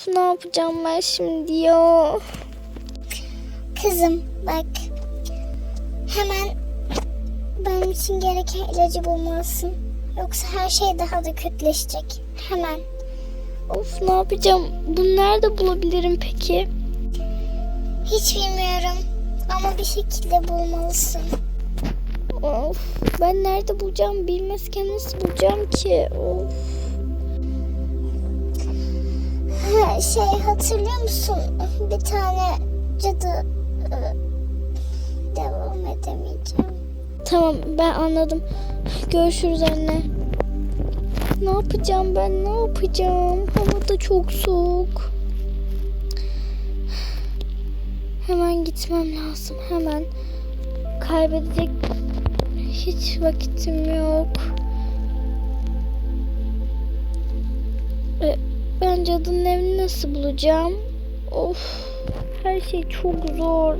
Of ne yapacağım ben şimdi ya? Kızım bak. Hemen benim için gereken ilacı bulmalısın. Yoksa her şey daha da kötüleşecek. Hemen. Of ne yapacağım? Bunu nerede bulabilirim peki? Hiç bilmiyorum. Ama bir şekilde bulmalısın. Of ben nerede bulacağım bilmezken nasıl bulacağım ki? Of. Şey hatırlıyor musun? Bir tane cadı... e, Devam edemeyeceğim. Tamam ben anladım. Görüşürüz anne. Ne yapacağım ben ne yapacağım? Hava da çok soğuk. Hemen gitmem lazım hemen. Kaybedecek hiç vakitim yok. Ben cadının evini nasıl bulacağım? Of her şey çok zor.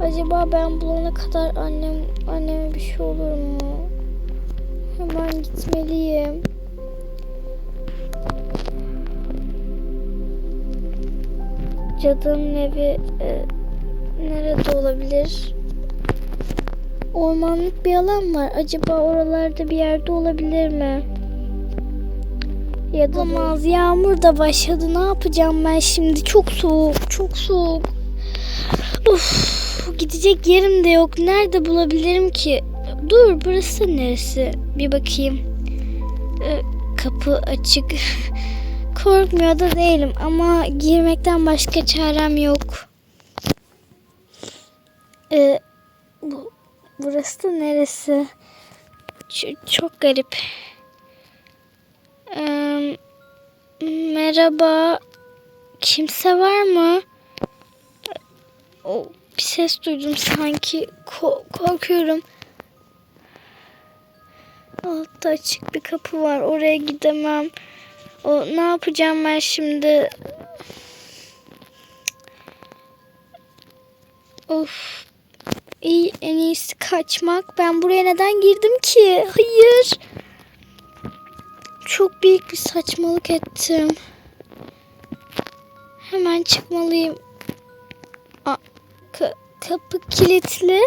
Acaba ben bulana kadar annem anneme bir şey olur mu? Hemen gitmeliyim. Cadının evi e, nerede olabilir? Ormanlık bir alan var. Acaba oralarda bir yerde olabilir mi? Ya da Olamaz. Yağmur da başladı. Ne yapacağım ben şimdi? Çok soğuk. Çok soğuk. Uf, gidecek yerim de yok. Nerede bulabilirim ki? Dur, burası neresi? Bir bakayım. Ee, kapı açık. Korkmuyor da değilim ama girmekten başka çarem yok. Ee, bu, burası da neresi? Ç- çok garip. Ee, merhaba. Kimse var mı? O bir ses duydum sanki. Ko- korkuyorum. Altta açık bir kapı var. Oraya gidemem. O ne yapacağım ben şimdi? Of. İyi en iyisi kaçmak. Ben buraya neden girdim ki? Hayır. Çok büyük bir saçmalık ettim. Hemen çıkmalıyım. Aa, ka- kapı kilitli.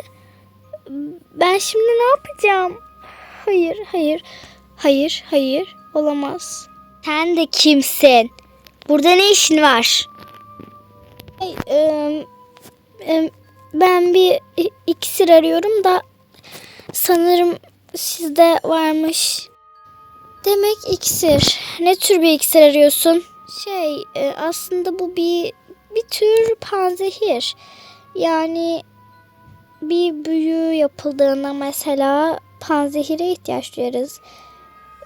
Ben şimdi ne yapacağım? Hayır, hayır. Hayır, hayır. Olamaz. Sen de kimsin? Burada ne işin var? Hey, em, em, ben bir iksir arıyorum da sanırım sizde varmış. Demek iksir. Ne tür bir iksir arıyorsun? Şey, e, aslında bu bir bir tür panzehir. Yani bir büyü yapıldığında mesela panzehire ihtiyaç duyarız.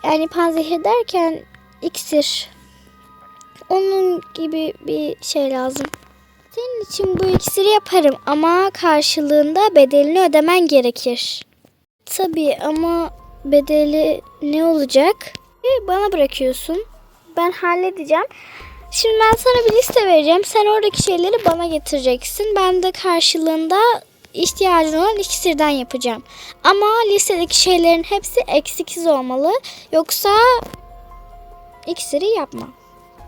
Yani panzehir derken iksir. Onun gibi bir şey lazım. Senin için bu iksiri yaparım ama karşılığında bedelini ödemen gerekir. Tabii ama bedeli ne olacak? E, Bana bırakıyorsun. Ben halledeceğim. Şimdi ben sana bir liste vereceğim. Sen oradaki şeyleri bana getireceksin. Ben de karşılığında ihtiyacın olan iksirden yapacağım. Ama listedeki şeylerin hepsi eksiksiz olmalı. Yoksa iksiri yapma.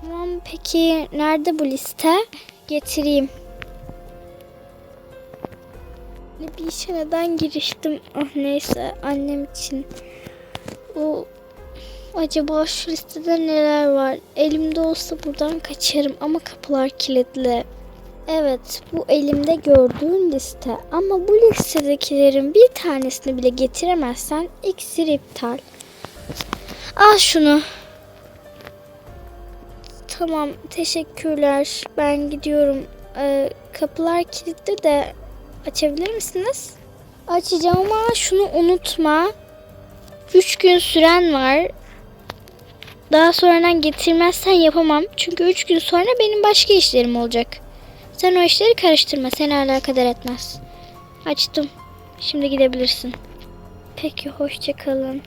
Tamam peki nerede bu liste? Getireyim. Ne bir işe neden giriştim? Ah neyse annem için. O acaba şu listede neler var? Elimde olsa buradan kaçarım ama kapılar kilitli. Evet, bu elimde gördüğün liste. Ama bu listedekilerin bir tanesini bile getiremezsen iksir iptal. Al şunu. Tamam, teşekkürler. Ben gidiyorum. Ee, kapılar kilitli de açabilir misiniz? Açacağım ama şunu unutma. Üç gün süren var. Daha sonradan getirmezsen yapamam. Çünkü üç gün sonra benim başka işlerim olacak. Sen o işleri karıştırma. Seni alakadar etmez. Açtım. Şimdi gidebilirsin. Peki hoşça kalın.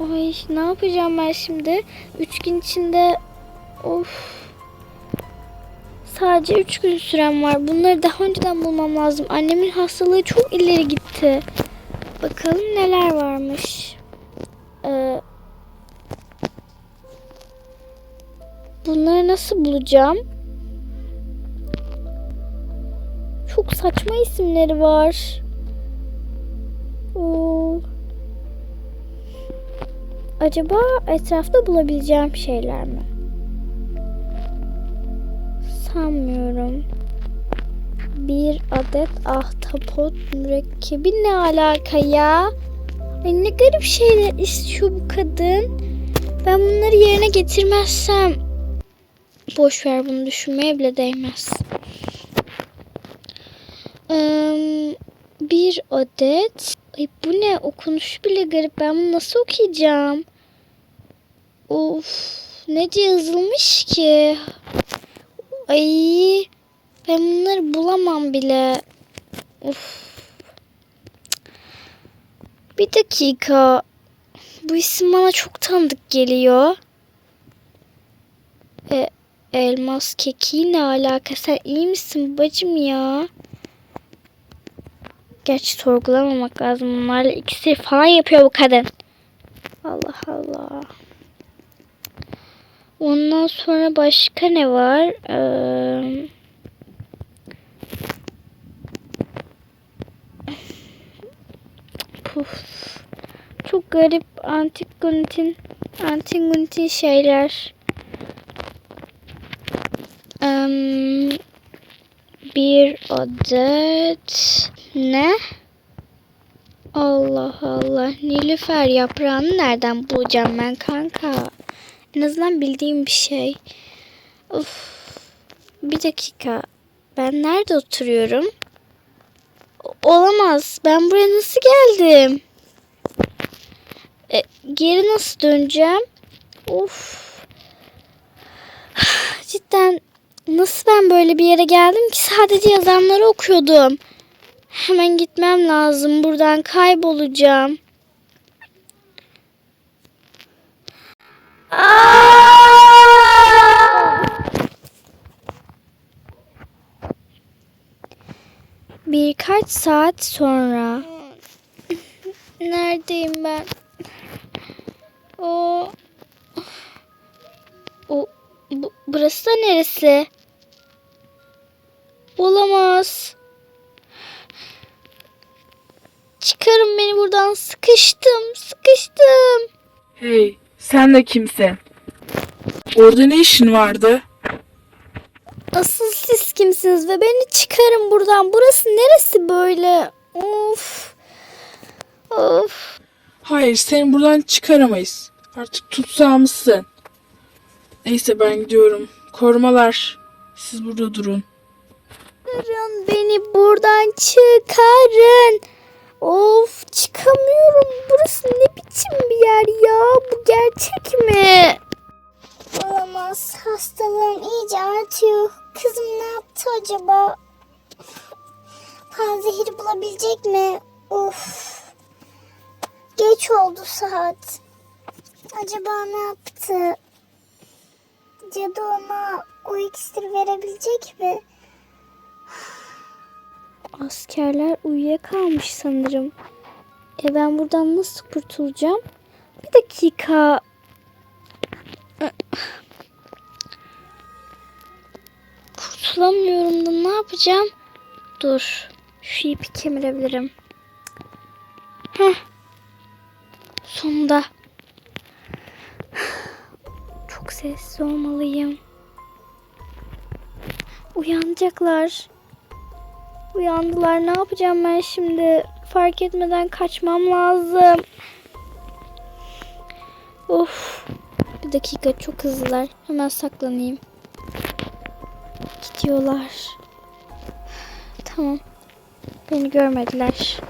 Ay ne yapacağım ben şimdi? Üç gün içinde of. Sadece üç gün sürem var. Bunları daha önceden bulmam lazım. Annemin hastalığı çok ileri gitti. Bakalım neler varmış. Ee, bunları nasıl bulacağım? Çok saçma isimleri var. Oo. Acaba etrafta bulabileceğim şeyler mi? Sanmıyorum. Bir adet ahtapot mürekkebi ne alaka ya? Ay ne garip şeyler istiyor bu kadın. Ben bunları yerine getirmezsem boş ver bunu düşünmeye bile değmez. Bir adet. Ay bu ne? Okunuş bile garip. Ben bunu nasıl okuyacağım? Of. Nece yazılmış ki? Ay. Ben bunları bulamam bile. Of. Bir dakika. Bu isim bana çok tanıdık geliyor. E, elmas keki ne alaka? Sen iyi misin bacım ya? Gerçi sorgulamamak lazım. Bunlarla ikisi falan yapıyor bu kadın. Allah Allah. Ondan sonra başka ne var? Ee, puf. Çok garip antik guntin, antik guntin şeyler. Em, bir adet ne? Allah Allah. Nilüfer yaprağını nereden bulacağım ben kanka? En azından bildiğim bir şey. Of. Bir dakika. Ben nerede oturuyorum? Olamaz. Ben buraya nasıl geldim? E, geri nasıl döneceğim? Of. Cidden nasıl ben böyle bir yere geldim ki sadece yazanları okuyordum. Hemen gitmem lazım. Buradan kaybolacağım. Aa! Birkaç saat sonra. Neredeyim ben? O o bu, burası da neresi? Olamaz. Çıkarın beni buradan. Sıkıştım, sıkıştım. Hey, sen de kimsin? Orada ne işin vardı? Asıl kimsiniz ve beni çıkarın buradan. Burası neresi böyle? Of. Of. Hayır, seni buradan çıkaramayız. Artık tutsağımızsın. Neyse ben gidiyorum. Korumalar, siz burada durun. Çıkarın beni buradan çıkarın. Of çıkamıyorum. Burası ne biçim bir yer ya? Bu gerçek mi? Olamaz. Hastalığım iyice artıyor. Kızım ne yaptı acaba? Panzehiri bulabilecek mi? Of. Geç oldu saat. Acaba ne yaptı? Cadı ona o iksiri verebilecek mi? Askerler uyuyakalmış sanırım. E ben buradan nasıl kurtulacağım? Bir dakika. Kurtulamıyorum da ne yapacağım? Dur. Şu ipi kemirebilirim. Heh. Sonunda. Çok sessiz olmalıyım. Uyanacaklar. Uyandılar. Ne yapacağım ben şimdi? Fark etmeden kaçmam lazım. Of. Bir dakika çok hızlılar. Hemen saklanayım. Gidiyorlar. Tamam. Beni görmediler.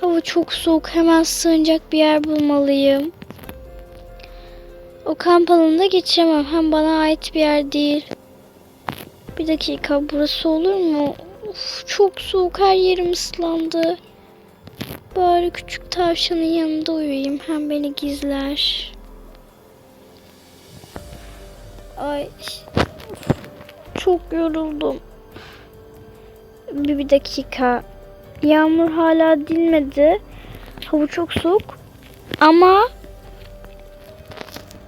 Hava çok soğuk. Hemen sığınacak bir yer bulmalıyım. O kamp alanında geçemem. Hem bana ait bir yer değil. Bir dakika burası olur mu? Uf, çok soğuk her yerim ıslandı. Bari küçük tavşanın yanında uyuyayım. Hem beni gizler. Ay. Çok yoruldum. Bir, bir dakika. Yağmur hala dinmedi. Hava çok soğuk. Ama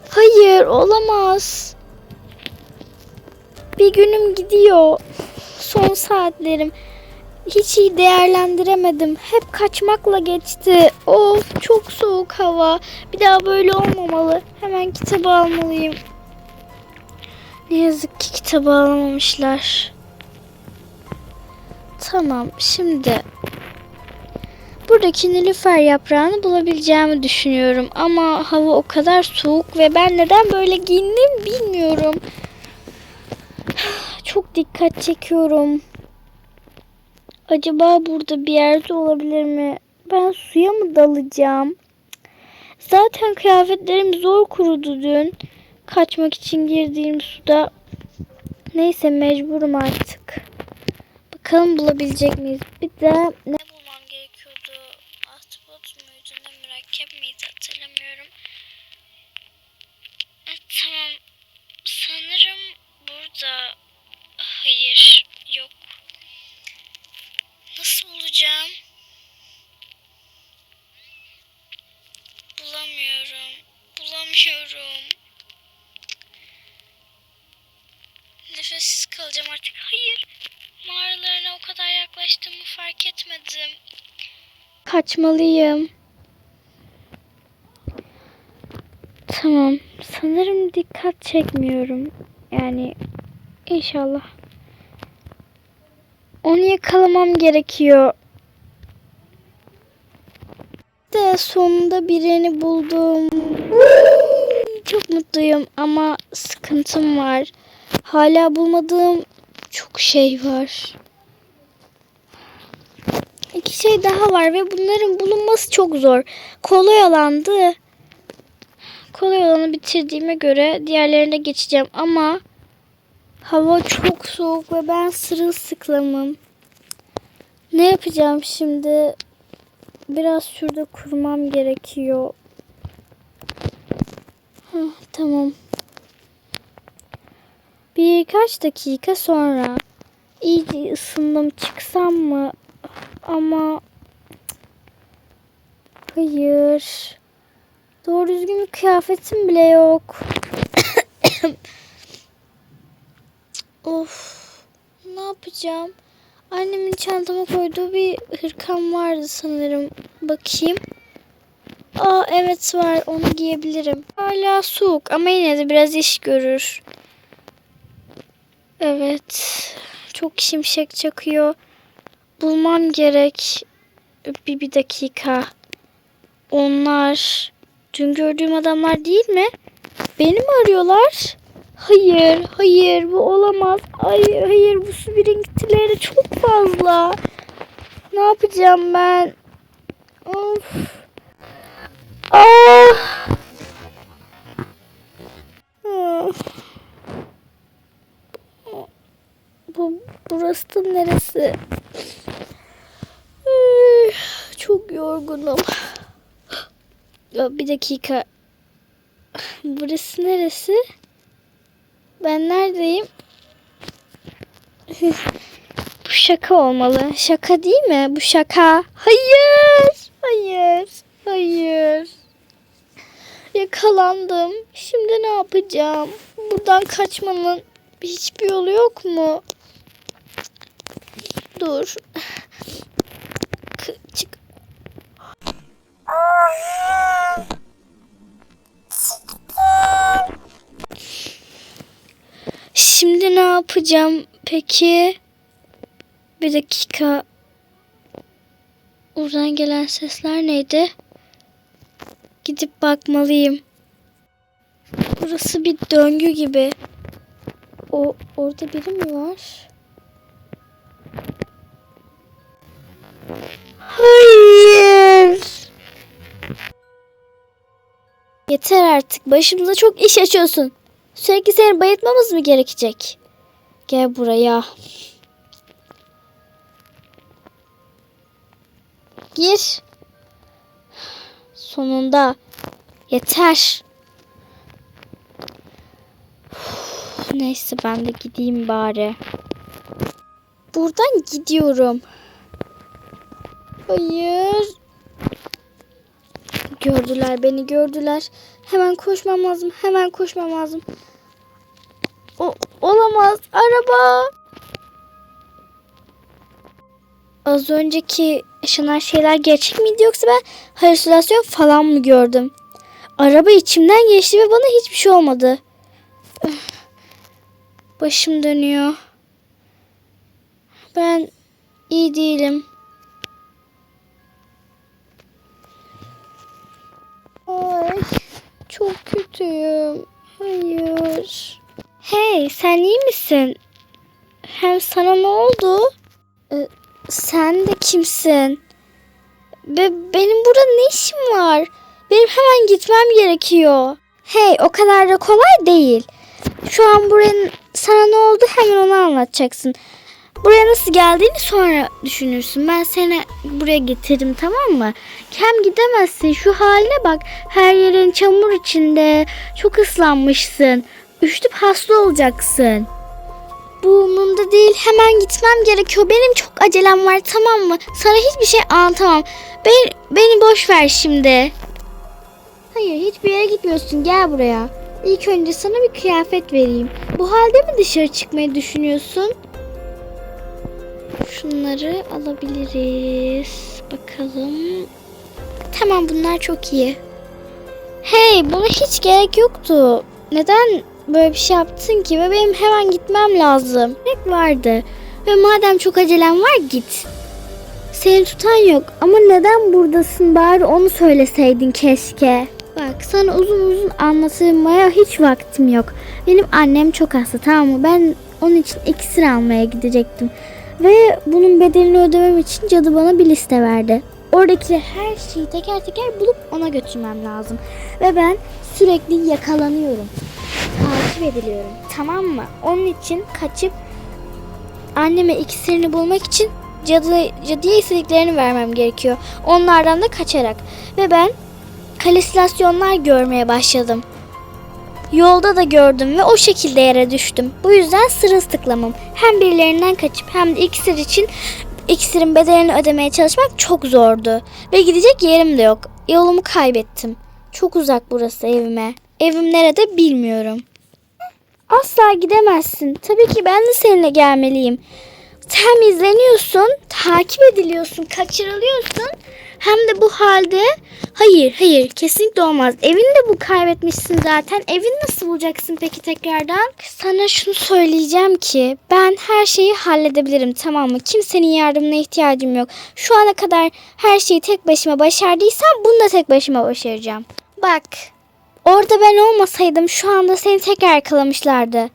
hayır olamaz. Bir günüm gidiyor. Son saatlerim. Hiç iyi değerlendiremedim. Hep kaçmakla geçti. Of çok soğuk hava. Bir daha böyle olmamalı. Hemen kitabı almalıyım. Ne yazık ki kitabı alamamışlar. Tamam şimdi buradaki nilüfer yaprağını bulabileceğimi düşünüyorum. Ama hava o kadar soğuk ve ben neden böyle giyindim bilmiyorum. Çok dikkat çekiyorum. Acaba burada bir yerde olabilir mi? Ben suya mı dalacağım? Zaten kıyafetlerim zor kurudu dün. Kaçmak için girdiğim suda. Neyse mecburum artık. Bakalım bulabilecek miyiz? Bir de ne bulmam gerekiyordu? Ahtapot muydu ne mürekkep miydi hatırlamıyorum. E, tamam. Sanırım burada. Hayır. Yok. Nasıl bulacağım? Bulamıyorum. Bulamıyorum. Nefessiz kalacağım artık. Hayır. Mağaralarına o kadar yaklaştığımı fark etmedim. Kaçmalıyım. Tamam. Sanırım dikkat çekmiyorum. Yani inşallah. Onu yakalamam gerekiyor. De sonunda birini buldum. Çok mutluyum ama sıkıntım var. Hala bulmadığım çok şey var. İki şey daha var ve bunların bulunması çok zor. Kolay alandı. Kolay olanı bitirdiğime göre diğerlerine geçeceğim ama hava çok soğuk ve ben sırılsıklamım. Ne yapacağım şimdi? Biraz şurada kurmam gerekiyor. Heh, tamam. Birkaç dakika sonra iyice ısındım çıksam mı? Ama hayır. Doğru düzgün bir kıyafetim bile yok. of. Ne yapacağım? Annemin çantama koyduğu bir hırkam vardı sanırım. Bakayım. Aa evet var onu giyebilirim. Hala soğuk ama yine de biraz iş görür. Evet. Çok şimşek çakıyor. Bulmam gerek. Bir, bir dakika. Onlar dün gördüğüm adamlar değil mi? Beni mi arıyorlar? Hayır, hayır bu olamaz. Hayır, hayır bu su birikintileri çok fazla. Ne yapacağım ben? Of. Ah. Üf, Çok yorgunum. Ya bir dakika. Burası neresi? Ben neredeyim? Bu şaka olmalı. Şaka değil mi? Bu şaka. Hayır. Hayır. Hayır. Yakalandım. Şimdi ne yapacağım? Buradan kaçmanın hiçbir yolu yok mu? Dur. Çık. Şimdi ne yapacağım peki? Bir dakika. Oradan gelen sesler neydi? Gidip bakmalıyım. Burası bir döngü gibi. O orada biri mi var? Hayır. Yeter artık. Başımıza çok iş açıyorsun. Sürekli seni bayıltmamız mı gerekecek? Gel buraya. Gir. Sonunda. Yeter. Neyse ben de gideyim bari. Buradan gidiyorum. Hayır. Gör gördüler, beni gördüler. Hemen koşmam lazım, hemen koşmam lazım. O, olamaz, araba. Az önceki yaşanan şeyler gerçek miydi yoksa ben halüsinasyon falan mı gördüm? Araba içimden geçti ve bana hiçbir şey olmadı. Başım dönüyor. Ben iyi değilim. Ay, çok kötüyüm. Hayır. Hey, sen iyi misin? Hem sana ne oldu? Ee, sen de kimsin? Be benim burada ne işim var? Benim hemen gitmem gerekiyor. Hey, o kadar da kolay değil. Şu an buranın sana ne oldu hemen onu anlatacaksın. Buraya nasıl geldiğini sonra düşünürsün. Ben seni buraya getirdim tamam mı? Hem gidemezsin. Şu haline bak. Her yerin çamur içinde. Çok ıslanmışsın. Üşütüp hasta olacaksın. Bu umurumda değil. Hemen gitmem gerekiyor. Benim çok acelem var tamam mı? Sana hiçbir şey anlatamam. Ben, beni boş ver şimdi. Hayır hiçbir yere gitmiyorsun. Gel buraya. İlk önce sana bir kıyafet vereyim. Bu halde mi dışarı çıkmayı düşünüyorsun? Şunları alabiliriz. Bakalım. Tamam bunlar çok iyi. Hey buna hiç gerek yoktu. Neden böyle bir şey yaptın ki? Ve benim hemen gitmem lazım. Gerek vardı. Ve madem çok acelem var git. Seni tutan yok ama neden buradasın bari onu söyleseydin keşke. Bak sana uzun uzun anlatmaya hiç vaktim yok. Benim annem çok hasta tamam mı? Ben onun için iksir almaya gidecektim. Ve bunun bedelini ödemem için cadı bana bir liste verdi. Oradaki her şeyi teker teker bulup ona götürmem lazım. Ve ben sürekli yakalanıyorum. Takip ediliyorum. Tamam mı? Onun için kaçıp anneme iksirini bulmak için cadı, cadıya istediklerini vermem gerekiyor. Onlardan da kaçarak. Ve ben halüsinasyonlar görmeye başladım. Yolda da gördüm ve o şekilde yere düştüm. Bu yüzden sırılsıklamım. Hem birilerinden kaçıp hem de iksir için iksirin bedelini ödemeye çalışmak çok zordu. Ve gidecek yerim de yok. Yolumu kaybettim. Çok uzak burası evime. Evim nerede bilmiyorum. Asla gidemezsin. Tabii ki ben de seninle gelmeliyim. Hem izleniyorsun, takip ediliyorsun, kaçırılıyorsun. Hem de bu halde hayır hayır kesinlikle olmaz. Evini de bu kaybetmişsin zaten. Evini nasıl bulacaksın peki tekrardan? Sana şunu söyleyeceğim ki ben her şeyi halledebilirim tamam mı? Kimsenin yardımına ihtiyacım yok. Şu ana kadar her şeyi tek başıma başardıysam bunu da tek başıma başaracağım. Bak orada ben olmasaydım şu anda seni tekrar yakalamışlardı.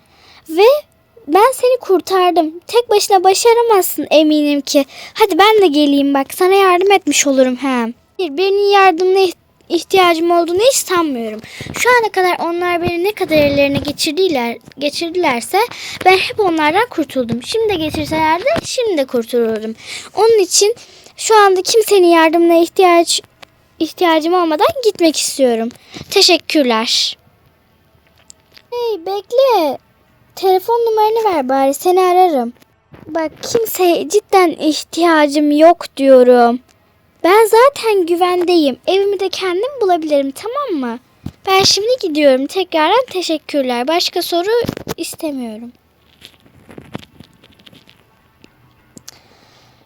Ve ben seni kurtardım. Tek başına başaramazsın eminim ki. Hadi ben de geleyim bak sana yardım etmiş olurum hem. Hayır, Birinin yardımına iht- ihtiyacım olduğunu hiç sanmıyorum. Şu ana kadar onlar beni ne kadar ellerine geçirdiler, geçirdilerse ben hep onlardan kurtuldum. Şimdi de geçirseler de şimdi de kurtulurum. Onun için şu anda kimsenin yardımına ihtiyaç ihtiyacım olmadan gitmek istiyorum. Teşekkürler. Hey bekle. Telefon numaranı ver bari seni ararım. Bak kimseye cidden ihtiyacım yok diyorum. Ben zaten güvendeyim. Evimi de kendim bulabilirim tamam mı? Ben şimdi gidiyorum. Tekrardan teşekkürler. Başka soru istemiyorum.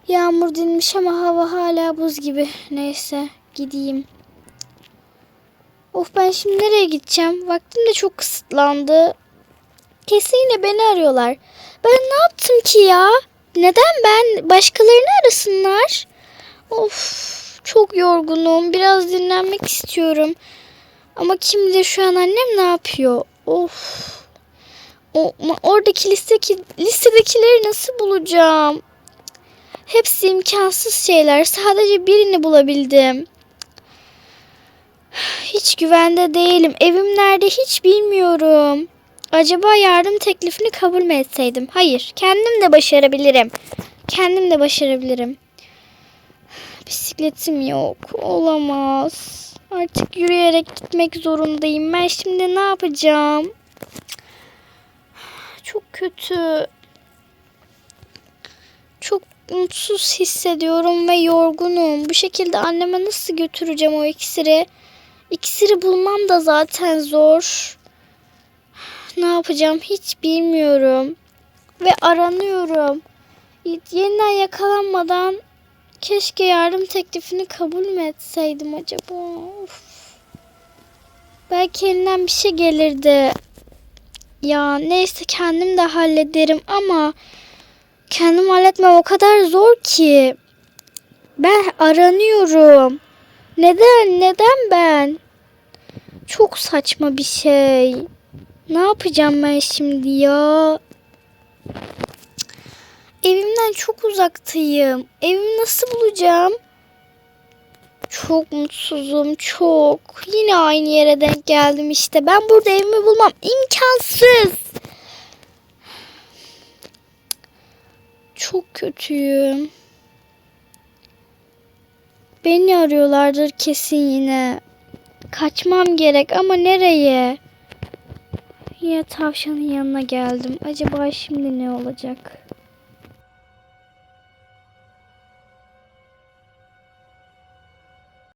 Yağmur dinmiş ama hava hala buz gibi. Neyse gideyim. Of ben şimdi nereye gideceğim? Vaktim de çok kısıtlandı. Kesin yine beni arıyorlar. Ben ne yaptım ki ya? Neden ben başkalarını arasınlar? Of çok yorgunum. Biraz dinlenmek istiyorum. Ama kim bilir şu an annem ne yapıyor? Of. O, oradaki listedeki, listedekileri nasıl bulacağım? Hepsi imkansız şeyler. Sadece birini bulabildim. Hiç güvende değilim. Evim nerede hiç bilmiyorum. Acaba yardım teklifini kabul mü etseydim? Hayır, kendim de başarabilirim. Kendim de başarabilirim. Bisikletim yok. Olamaz. Artık yürüyerek gitmek zorundayım. Ben şimdi ne yapacağım? Çok kötü. Çok mutsuz hissediyorum ve yorgunum. Bu şekilde anneme nasıl götüreceğim o iksiri? İksiri bulmam da zaten zor. Ne yapacağım hiç bilmiyorum. Ve aranıyorum. Yeniden yakalanmadan keşke yardım teklifini kabul mü etseydim acaba? Of. Belki elinden bir şey gelirdi. Ya neyse kendim de hallederim ama kendim halletmem o kadar zor ki. Ben aranıyorum. Neden? Neden ben? Çok saçma bir şey. Ne yapacağım ben şimdi ya? Evimden çok uzaktayım. Evimi nasıl bulacağım? Çok mutsuzum, çok. Yine aynı yere denk geldim işte. Ben burada evimi bulmam imkansız. Çok kötüyüm. Beni arıyorlardır kesin yine. Kaçmam gerek ama nereye? Yine tavşanın yanına geldim. Acaba şimdi ne olacak?